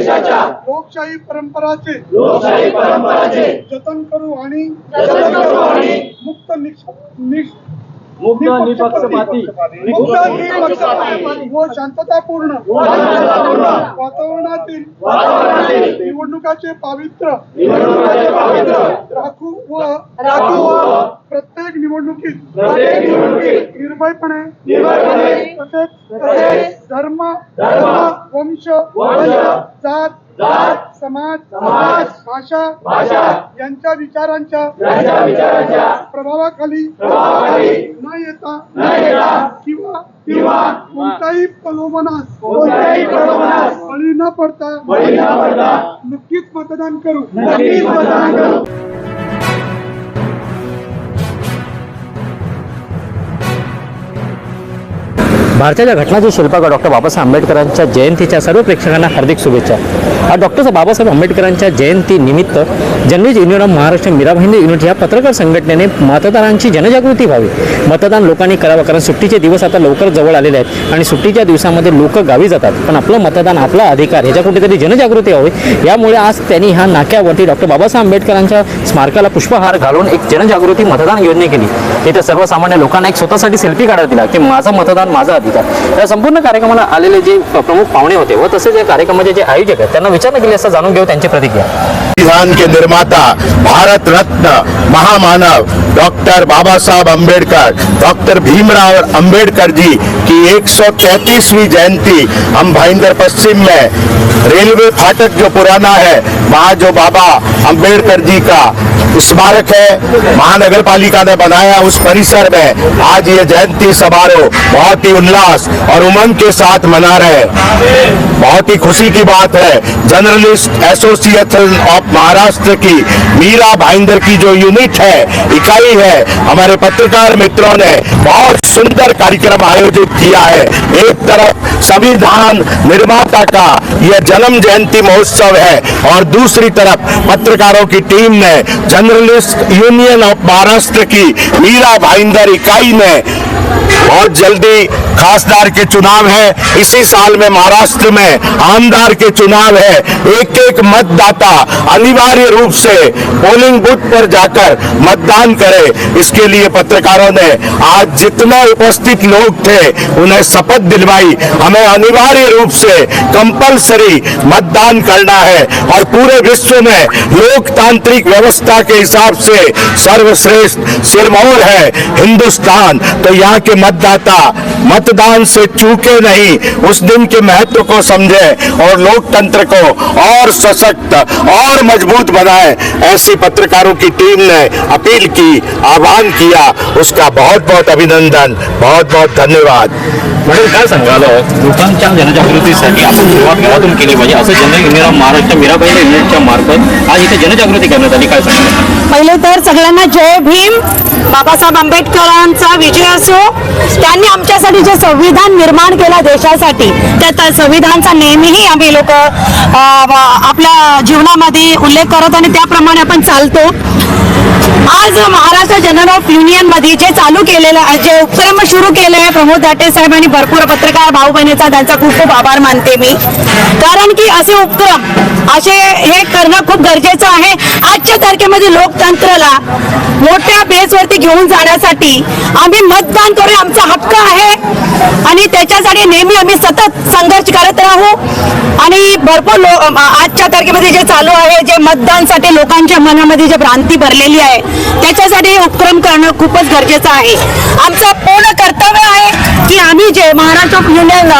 देशाच्या लोकशाही परंपराचे लोकशाही परंपराचे जतन करू आणि जतन करू आणि मुक्त निक्ष- निक्ष- मुक्त निपक्षपाती. मुक्त निपक्षपाती. व शांततापूर्ण शांततापूर्ण वातावरणातील वातावरणातील निवडणुकाचे पावित्र्य पवित्र राखू व राखू व प्रत्येक निवडणुकीत प्रत्येक निवडणुकीत निर्भयपणे निर्भयपणे तसेच तसेच धर्म धर्म, वंश वंश, जात जात, समाज समाज, भाषा भाषा यांच्या विचारांच्या प्रभावाखाली न येता किंवा किंवा कोणत्याही प्रलोभनास कोणत्याही प्रलोभनास बळी न पडता बळी न पडता नक्कीच मतदान करू. भारताच्या घटनाची शिल्पकार डॉक्टर बाबासाहेब आंबेडकरांच्या जयंतीच्या सर्व प्रेक्षकांना हार्दिक शुभेच्छा. आज डॉक्टर बाबासाहेब आंबेडकरांच्या जयंती निमित्त journalist union of Maharashtra Mira unit या पत्रकार संघटनेने मतदारांची जनजागृती व्हावी. मतदान लोकांनी करावं कारण सुट्टीचे दिवस आता लवकर जवळ आलेले आहेत आणि सुट्टीच्या दिवसामध्ये लोक गावी जातात. पण आपलं मतदान आपला अधिकार ह्याच्या कुठेतरी जनजागृती व्हावी. यामुळे आज त्यांनी ह्या नाक्यावरती डॉक्टर बाबासाहेब आंबेडकरांच्या स्मारकाला पुष्पहार घालून एक जनजागृती मतदान योजना केली. तिथे सर्वसामान्य लोकांना एक स्वतःसाठी सेल्फी काढायला दिला की माझं मतदान माझा अधिकार या संपूर्ण कार्यक्रमाला आलेले जे प्रमुख पाहुणे होते व तसेच या कार्यक्रमाचे जे आयोजक आहेत त्यांना विचारणा केली असता जाणून घेऊ त्यांची प्रतिक्रिया. संविधान के निर्माता भारत रत्न महामानव डॉक्टर बाबासाहेब आंबेडकर डॉक्टर भीमराव अंबेडकर जी की 133वीं जयंती हम भाईंदर पश्चिम में. रेलवे फाटक जो पुराना है वहाँ जो बाबा अंबेडकर जी का स्मारक है महानगर पालिका ने बनाया उस परिसर में. आज ये जयंती समारोह बहुत ही उल्लास और उमंग के साथ मना रहे बहुत ही खुशी की बात है, जर्नलिस्ट एसोसिएशन ऑफ़ महाराष्ट्र की मीरा भाईंदर की जो यूनिट है, इकाई है, हमारे पत्रकार मित्रों ने बहुत सुंदर कार्यक्रम आयोजित किया है। एक तरफ़ संविधान निर्माता का यह जन्म जयंती महोत्सव है और दूसरी तरफ़ पत्रकारों की टीम ने जर्नलिस्ट यूनियन ऑफ़ महाराष्ट्र की मीरा भाईंदर इकाई ने बहुत जल्दी खासदार के चुनाव है। इसी साल में महाराष्ट्र में आमदार के चुनाव है। एक एक मतदाता अनिवार्य रूप से पोलिंग बूथ पर जाकर मतदान करे। इसके लिए पत्रकारों ने आज जितने उपस्थित लोग थे, उन्हें शपथ दिलवाई। हमें अनिवार्य रूप से कंपलसरी मतदान करना है और पूरे विश्व में लोकतांत्रिक व्यवस्था के हिसाब से सर्वश्रेष्ठ सिरमौर है, हिंदुस्तान। तो यहाँ के मतदाता, मतदान से चूके नहीं। उस दिन के महत्व को समझे और लोकतंत्र को और सशक्त और मज़बूत बनाए। ऐसी पत्रकारों की टीम ने अपील की, आह्वान किया। उसका बहुत बहुत अभिनंदन बहुत बहुत धन्यवाद। काय सांगाल लोकांच्या जनजागृतीसाठी आपण सुरुवात गावातून केली पाहिजे. असं जनरल महाराष्ट्र मीराबाई युनिटच्या मार्फत आज इथे जनजागृती करण्यात आली. काय सांगाल? पहिले तर सगळ्यांना जय भीम. बाबासाहेब आंबेडकरांचा विजय असो त्यांनी आमच्यासाठी जे संविधान निर्माण केलं देशासाठी त्या त्या संविधानचा नेहमीही आम्ही लोक आपल्या जीवनामध्ये उल्लेख करत आणि त्याप्रमाणे आपण चालतो. आज महाराष्ट्र जनरल ऑफ युनियनमध्ये जे चालू केलेलं आहे, जे उपक्रम सुरू केले आहे प्रमोद दाटे साहेब आणि भरपूर पत्रकार भाऊ बहिणीचा त्यांचा खूप खूप आभार मानते मी. कारण की असे उपक्रम असे हे करणं खूप गरजेचं आहे. आजच्या तारखेमध्ये लोकतंत्राला मोठ्या बेसवरती घेऊन जाण्यासाठी आम्ही मतदान करू आमचा हक्क आहे. आणि त्याच्यासाठी नेहमी आम्ही सतत संघर्ष करत राहू. आणि भरपूर लो आजच्या तारखेमध्ये जे चालू आहे जे मतदानसाठी लोकांच्या मनामध्ये जे भ्रांती भरलेली आहे. त्याच्यासाठी उपक्रम करणं खूपच गरजेचं आहे. आमचं पूर्ण कर्तव्य आहे की आम्ही जे महाराष्ट्र युनियन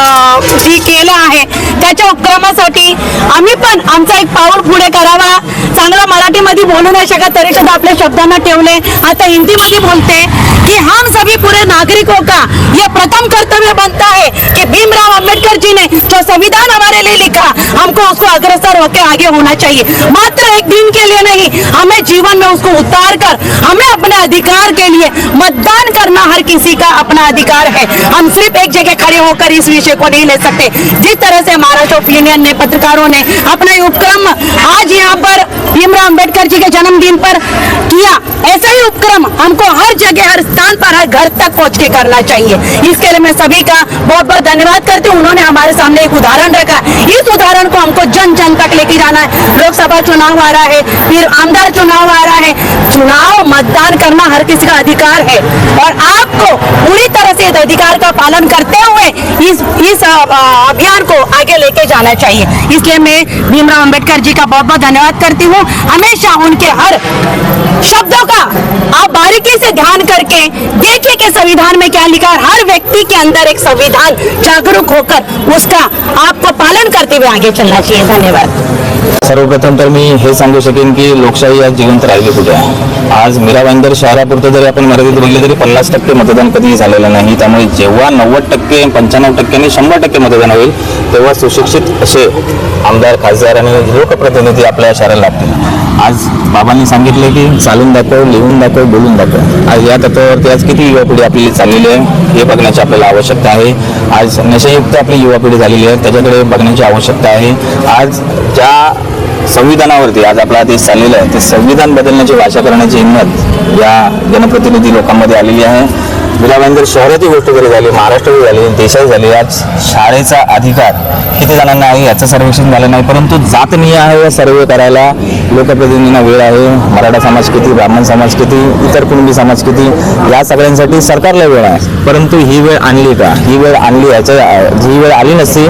जी केलं आहे त्याच्या उपक्रमासाठी आम्ही पण आमचा एक पाऊल पुढे करावा. चांगला मराठीमध्ये बोलू नाही शकत तरी सुद्धा आपल्या शब्दांना ठेवले. आता हिंदीमध्ये बोलते. कि हम सभी पूरे नागरिकों का ये प्रथम कर्तव्य बनता है कि भीमराव अंबेडकर जी ने जो संविधान हमारे लिए लिखा, हमको उसको अग्रसर होकर आगे होना चाहिए। मात्र एक दिन के लिए नहीं, हमें जीवन में उसको उतार कर, हमें अपने अधिकार के लिए मतदान करना हर किसी का अपना अधिकार है। हम सिर्फ़ एक जगह खड़े होकर इस विषय को नहीं ले सकते। जिस तरह से महाराष्ट्र यूनियन ने, पत्रकारों ने अपना उपक्रम आज यहाँ पर भीमराव अंबेडकर जी के जन्मदिन पर किया। ऐसा ही उपक्रम हमको हर जगह, हर स्थान पर है घर तक पहुँच के करना चाहिए। इसके लिए मैं सभी का बहुत बहुत धन्यवाद करती हूँ। उन्होंने हमारे सामने एक उदाहरण रखा इस उदाहरण को हमको जन जन तक लेके जाना है। लोकसभा चुनाव आ रहा है, फिर आमदार चुनाव आ रहा है। चुनाव मतदान करना हर किसी का अधिकार है। और आपको अधिकार का पालन करते हुए इस इस अभियान को आगे लेके जाना चाहिए। इसलिए मैं भीमराव अंबेडकर जी का बहुत बहुत धन्यवाद करती हूँ। हमेशा उनके हर शब्दों का आप बारीकी से ध्यान करके देखिए कि संविधान में क्या लिखा है हर व्यक्ति के अंदर एक संविधान जागरूक होकर उसका आपको पालन करते हुए आगे चलना चाहिए। धन्यवाद। सर्वप्रथम तर मी हे सांगू शकेन की लोकशाही आज जिवंत राहिली कुठे आहे? आज मीरा भाईंदर शहरापुरतं जरी आपण मर्यादित तरी पन्नास टक्के मतदान कधीही झालेलं नाही. त्यामुळे जेव्हा नव्वद टक्के पंच्याण्णव टक्क्यांनी शंभर टक्के मतदान होईल तेव्हा सुशिक्षित असे आमदार खासदार आणि लोकप्रतिनिधी आपल्या शहराला लागतील. आज बाबांनी सांगितले की चालून दाखव लिहून दाखव बोलून दाखव. आज या तत्वावरती आज किती युवा पिढी आपली चाललेली आहे हे बघण्याची आपल्याला आवश्यकता आहे. आज नशयुक्त आपली युवा पिढी झालेली आहे त्याच्याकडे बघण्याची आवश्यकता आहे. आज ज्या संविधानावरती आज आपला देश चाललेला आहे ते संविधान बदलण्याची भाषा करण्याची हिंमत या जनप्रतिनिधी लोकांमध्ये आलेली आहे. विलाबाईंदर शहराची गोष्ट जरी झाली महाराष्ट्राची झाली देशात झाली. आज शाळेचा अधिकार किती जणांना आहे याचं सर्वेक्षण झालं नाही परंतु जातनीय आहे सर्वे करायला. लोकप्रतिनिधींना वेळ आहे. मराठा समाज किती ब्राह्मण समाज किती इतर कुणबी समाज किती या सगळ्यांसाठी सरकारला वेळ आहे. परंतु ही वेळ आणली का? ही वेळ आणली याच्या ही वेळ आली नसती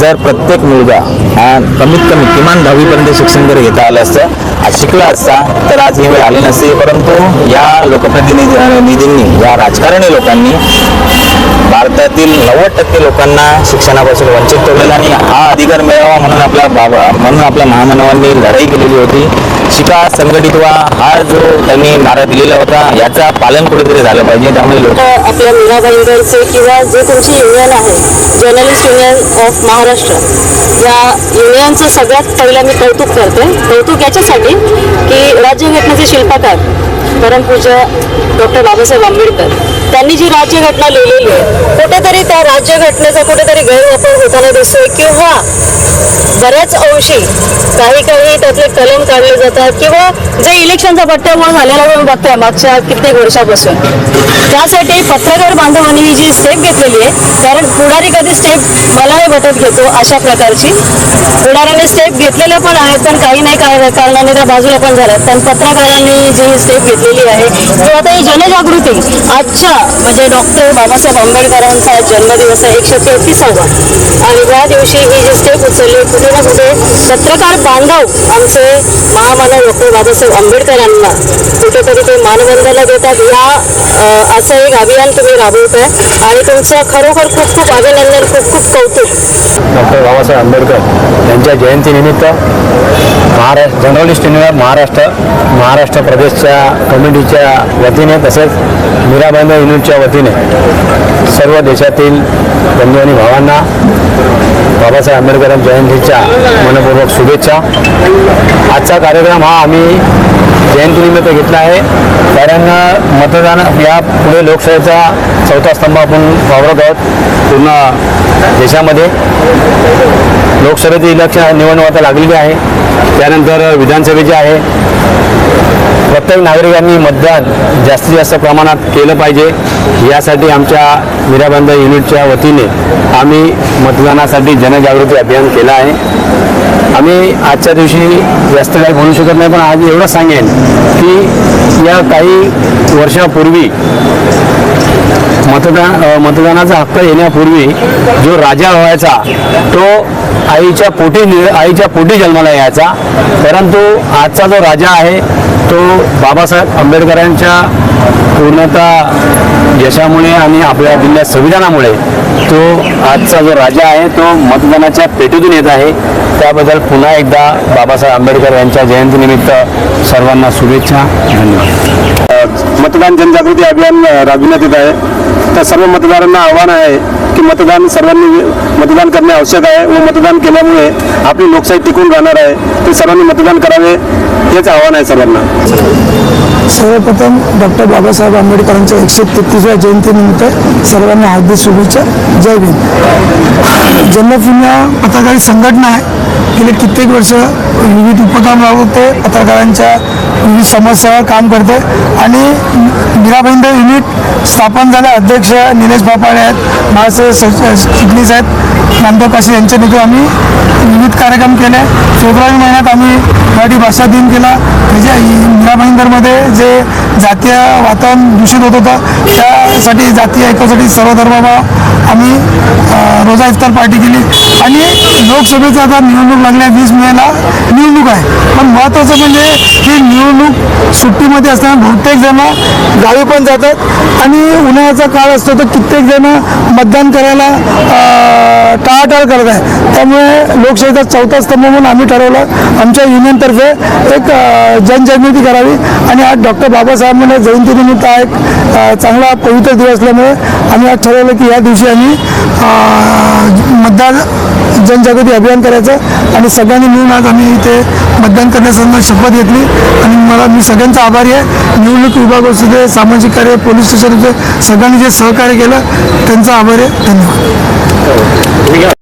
जर प्रत्येक मुलगा हा कमीत कमी किमान दहावीपर्यंत शिक्षण जर घेता आलं असतं आज शिकला असता तर आज हे वेळ आले नसते. परंतु या लोकप्रतिनिधी निधींनी या राजकारणी लोकांनी भारतातील नव्वद टक्के लोकांना शिक्षणापासून वंचित ठेवलेला आणि हा अधिकार मिळावा म्हणून आपल्या बाबा म्हणून आपल्या महामानवांनी लढाई केलेली होती. शिका संघटित व्हा हा जो त्यांनी नारा दिलेला होता याचा पालन कुठेतरी झालं पाहिजे. त्यामुळे लोक आपल्या मीराबाईंचे किंवा जे तुमची युनियन आहे जर्नलिस्ट युनियन ऑफ महाराष्ट्र या युनियनचं सगळ्यात पहिलं मी कौतुक करते. कौतुक याच्यासाठी की राज्यघटनेचे शिल्पकार परमपूज्य डॉक्टर बाबासाहेब आंबेडकर त्यांनी जी राज्यघटना लिहिलेली आहे कुठेतरी त्या राज्यघटनेचा कुठेतरी गैरवापर होताना दिसतोय किंवा बऱ्याच अंशी काही काही त्यातले कलम काढले जातात किंवा जे इलेक्शनचा पट्ट्यामुळे झालेला आपण बघतोय मागच्या कित्येक वर्षापासून. त्यासाठी पत्रकार बांधवांनी ही जी स्टेप घेतलेली आहे कारण पुढारी कधी स्टेप मलाही बटत घेतो अशा प्रकारची. पुढाऱ्याने स्टेप घेतलेल्या पण आहेत पण काही नाही कारणाने त्या बाजूला पण झाल्या पण पत्रकारांनी जी स्टेप घेतली घेतलेली आहे. तो आता ही जनजागृती आजच्या म्हणजे डॉक्टर बाबासाहेब आंबेडकरांचा जन्मदिवस आहे एकशे तेहतीसावा. आणि त्या दिवशी ही जी स्टेप उचलली कुठे ना कुठे पत्रकार बांधव आमचे महामानव डॉक्टर बाबासाहेब आंबेडकरांना कुठेतरी ते मानवंदना देतात. या असं एक अभियान तुम्ही राबवताय. आणि तुमचं खरोखर खूप खूप अभिनंदन खूप खूप कौतुक. डॉक्टर बाबासाहेब आंबेडकर यांच्या जयंतीनिमित्त महाराष्ट्र जर्नलिस्ट युनियन महाराष्ट्र महाराष्ट्र प्रदेशच्या कमिटीच्या वतीने तसेच मीराबाईंदर युनिटच्या वतीने सर्व देशातील बंधू आणि भावांना बाबासाहेब आंबेडकर जयंतीच्या मनपूर्वक शुभेच्छा. आजचा कार्यक्रम हा आम्ही जयंतीनिमित्त घेतला आहे. कारण मतदान या पुढे लोकशाहीचा चौथा स्तंभ आपण वावरत आहोत पूर्ण देशामध्ये. लोकसभेचे इलेक्शन निवडणूक आता लागलेली आहे. त्यानंतर विधानसभेचे आहे. प्रत्येक नागरिकांनी मतदान जास्तीत जास्त प्रमाणात केलं पाहिजे. यासाठी आमच्या मीराबंद युनिटच्या वतीने आम्ही मतदानासाठी जनजागृती अभियान केलं आहे. आम्ही आजच्या दिवशी जास्त काही बोलू शकत नाही पण आज एवढं सांगेन की या काही वर्षापूर्वी मतदान मतदानाचा हक्क येण्यापूर्वी जो राजा व्हायचा तो आईच्या पोटी आईच्या पोटी जन्माला यायचा. परंतु आजचा जो राजा आहे तो बाबासाहेब आंबेडकरांच्या पूर्णतः यशामुळे आणि आपल्या दिलेल्या संविधानामुळे तो आजचा जो राजा आहे तो मतदानाच्या पेटीतून येत आहे. त्याबद्दल पुन्हा एकदा बाबासाहेब आंबेडकर यांच्या जयंतीनिमित्त सर्वांना शुभेच्छा. धन्यवाद. मतदान जनजागृती अभियान राबविण्यात येत आहे. तर सर्व मतदारांना आव्हान आहे की मतदान सर्वांनी मतदान करणे आवश्यक आहे व मतदान केल्यामुळे आपली लोकशाही टिकून राहणार आहे. ते सर्वांनी मतदान करावे हेच आव्हान आहे सर्वांना. सर्वप्रथम डॉक्टर बाबासाहेब आंबेडकरांच्या एकशे तेहतीसव्या जयंतीनिमित्त सर्वांना हार्दिक शुभेच्छा. जय भीम. जन्मभूम्या पत्रकारी संघटना आहे. गेले कित्येक वर्ष विविध उपक्रम राबवते. पत्रकारांच्या विविध समाजसेवा काम करते. आणि मीरा युनिट स्थापन झालं. अध्यक्ष निलेश बापाळे आहेत. बाळासाहेब स- चिटणीस आहेत. नामदेव काशी यांच्या निधी आम्ही विविध कार्यक्रम केले. फेब्रुवारी महिन्यात आम्ही मराठी भाषा दिन केला. त्याच्या मीरा भाईंदरमध्ये जे जातीय वातावरण दूषित होत होतं त्यासाठी जातीय ऐक्यासाठी सर्व धर्मभाव आम्ही रोजा इफ्तार पार्टी केली. आणि लोकसभेचा आता निवडणूक लागल्या वीस मेला निवडणूक आहे. पण महत्त्वाचं म्हणजे की निवडणूक सुट्टीमध्ये असताना बहुतेक जण गावी पण जातात. आणि उन्हाळ्याचा काळ असतो तर कित्येक जण मतदान करायला टाळाटाळ करत आहे त्यामुळे लोकशाहीचा चौथा स्तंभ म्हणून आम्ही ठरवलं आमच्या युनियनतर्फे एक जनजागृती करावी. आणि आज डॉक्टर बाबासाहेबांना जयंतीनिमित्त हा एक चांगला पवित्र दिवस असल्यामुळे आम्ही आज ठरवलं की या दिवशी आम्ही मतदान जनजागृती अभियान करायचं. आणि सगळ्यांनी मिळून आज आम्ही इथे मतदान करण्यासंदर्भात शपथ घेतली आणि मला मी सगळ्यांचा आभारी आहे. निवडणूक विभाग असू दे सामाजिक कार्य पोलीस स्टेशन सगळ्यांनी जे सहकार्य केलं त्यांचा आभार आहे. धन्यवाद.